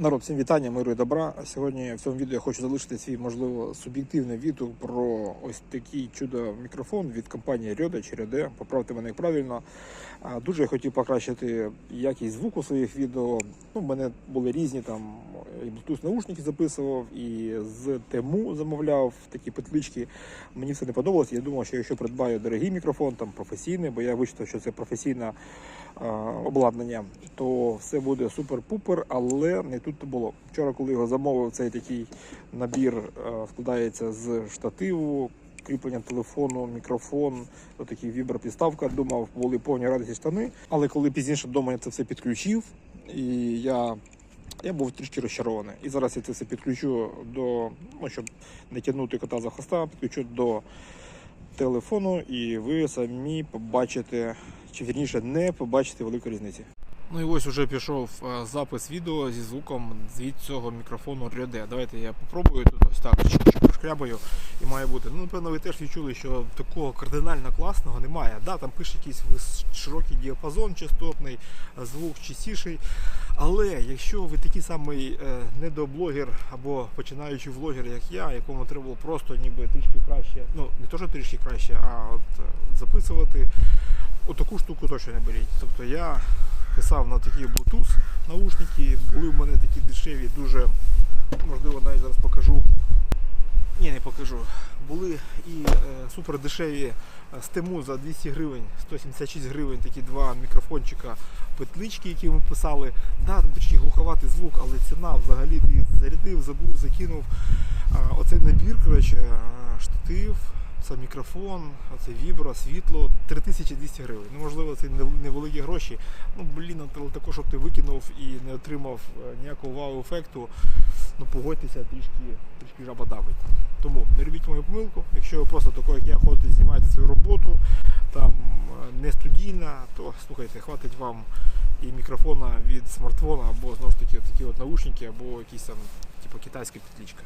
Народ, всім вітання, миру і добра. Сьогодні в цьому відео я хочу залишити свій, можливо, суб'єктивний відгук про ось такий чудо мікрофон від компанії Ryoda чи Ryoda. Поправте мене правильно. Дуже я хотів покращити якість звуку своїх відео. Ну, в мене були різні там і Bluetooth наушники записував, і з Тему замовляв такі петлички. Мені все не подобалося. Я думав, що якщо придбаю дорогий мікрофон, там професійний, бо я вичитав, що це професійна обладнання, то все буде супер-пупер, але не тут було. Вчора, коли його замовив, цей такий набір складається з штативу, кріплення телефону, мікрофон, такий вібропідставка. Думав, були повні радості штани. Але коли пізніше вдома я це все підключив, і я. Я був трішки розчарований. І зараз я це все підключу до, ну, щоб не тягнути кота за хвоста, підключу до телефону, і ви самі побачите, чи вірніше не побачите велику різниці. Ну і ось уже пішов е, запис відео зі звуком від цього мікрофону Rode. Давайте я попробую тут ось так чуть-чуть і має бути. Ну, напевно, ви теж відчули, що такого кардинально класного немає. Да, там пише якийсь широкий діапазон частотний, звук чистіший. Але якщо ви такий самий е, недоблогер або починаючий влогер, як я, якому треба було просто ніби трішки краще, ну не то, що трішки краще, а от е, записувати, отаку штуку точно не беріть. Тобто я писав на такі Bluetooth наушники, були в мене такі дешеві, дуже можливо навіть зараз покажу. Ні, не покажу. Були і е, супер дешеві е, з Тему за 200 гривень, 176 гривень, такі два мікрофончика, петлички, які ми писали. Да, трішки глуховатий звук, але ціна взагалі зарядив, забув, закинув. Оцей набір, коротше, е, штатив, це мікрофон, оце вібро, світло, 3200 гривень. Ну, можливо, це невеликі гроші. Ну, блін, але також, щоб ти викинув і не отримав е, ніякого вау-ефекту, ну погодьтеся, трішки, трішки жаба давить. Тому не робіть мою помилку. Якщо ви просто такий, як я ходите, знімаєте свою роботу, там е, не студійна, то слухайте, хватить вам і мікрофона від смартфона, або знову ж таки такі от наушники, або якісь там, типу китайська петличка.